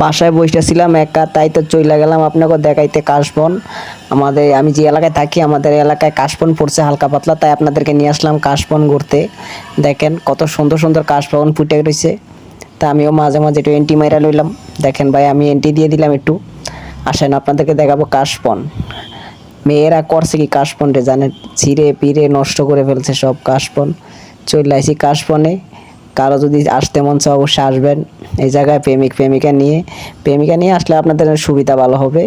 বাসায় বসেছিলাম, একা, তাই তো চলে গেলাম। আপনাকে দেখাইতে কাশবন। আমাদের, আমি যে এলাকায় থাকি, আমাদের এলাকায় কাশবন পড়ছে হালকা পাতলা, তাই আপনাদেরকে নিয়ে আসলাম কাশবন ঘুরতে। দেখেন কত সুন্দর সুন্দর কাশবন ফুটে রয়েছে তা আমিও মাঝে মাঝে একটু এন্টি মাইরা লইলাম। দেখেন ভাই, আমি এন্টি দিয়ে দিলাম একটু। আসেন, আপনাদেরকে দেখাবো কাশবন। মেয়েরা করছে কি কাশবন রে জানেন? ছিঁড়ে পিড়ে নষ্ট করে ফেলছে সব কাশবন। চলে আসি কাশবনে। কারও যদি আসতে মন চায় অবশ্যই আসবেন। এই জায়গায় প্রেমিক, প্রেমিকা নিয়ে প্রেমিকা নিয়ে আসলে আপনাদের সুবিধা ভালো হবে।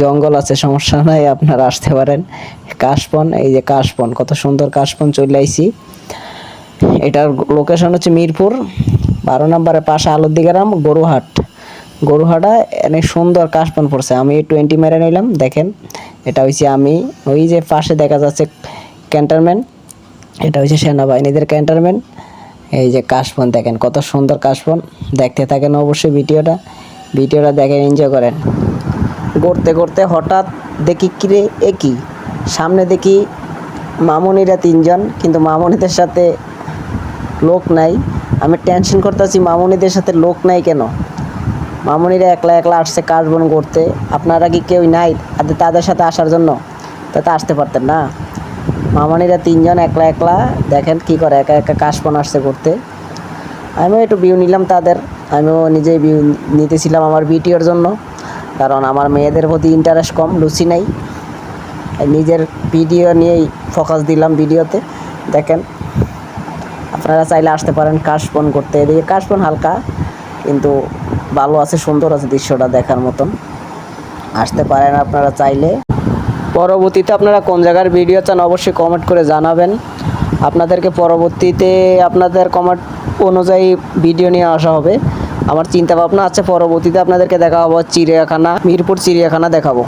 জঙ্গল আছে, সমস্যা নাই, আপনারা আসতে পারেন। কাশপন এই যে কাশপন কত সুন্দর কাশপন চলে আইছি। এটার লোকেশন হচ্ছে মিরপুর, বারো নম্বরের পাশে আলুদ্দি গ্রাম গরুহাট। গরুহাটা অনেক সুন্দর কাশপন পড়ছে। আমি টোয়েন্টি মেরে নিলাম, দেখেন। এটা হচ্ছে আমি, ওই যে পাশে দেখা যাচ্ছে ক্যান্টনমেন্ট এটা হচ্ছে সেনাবাহিনীদের ক্যান্টনমেন্ট এই যে কাশবন দেখেন, কত সুন্দর কাশবন দেখতে থাকেন অবশ্যই ভিডিওটা। ভিডিওটা দেখেন এনজয় করেন। করতে করতে হঠাৎ দেখি কিরে একই সামনে দেখি মামুনিরা তিনজন, কিন্তু মামনিদের সাথে লোক নাই। আমি টেনশন করতেছি, মামুনিদের সাথে লোক নাই কেন? মামুনিরা একলা একলা আসছে কাশবন করতে আপনারা কি কেউ নাই? তাদের তাদের সাথে আসার জন্য? তাতে আসতে পারতেন না। মামুনিরা তিনজন একলা একলা দেখেন কি করে, একা একা কাশবন আসছে করতে আমিও একটু ভিউ নিলাম তাদের, আমিও নিজেই ভিউ নিতেছিলাম আমার ভিডিওর জন্য, কারণ আমার মেয়েদের প্রতি ইন্টারেস্ট কম, লুচি নাই। নিজের ভিডিও নিয়েই ফোকাস দিলাম ভিডিওতে দেখেন, আপনারা চাইলে আসতে পারেন কাশবন করতে এদিকে কাশবন হালকা, কিন্তু ভালো আছে, সুন্দর আছে দৃশ্যটা দেখার মতন। আসতে পারেন আপনারা চাইলে। পরবর্তীতে আপনারা কোন জায়গার ভিডিও চান অবশ্যই কমেন্ট করে জানাবেন। আপনাদেরকে পরবর্তীতে আপনাদের কমেন্ট অনুযায়ী ভিডিও নিয়ে আসা হবে। আমার চিন্তা ভাবনা আছে, পরবর্তীতে আপনাদেরকে দেখা হব চিড়িয়াখানা, মিরপুর চিড়িয়াখানা দেখাবো।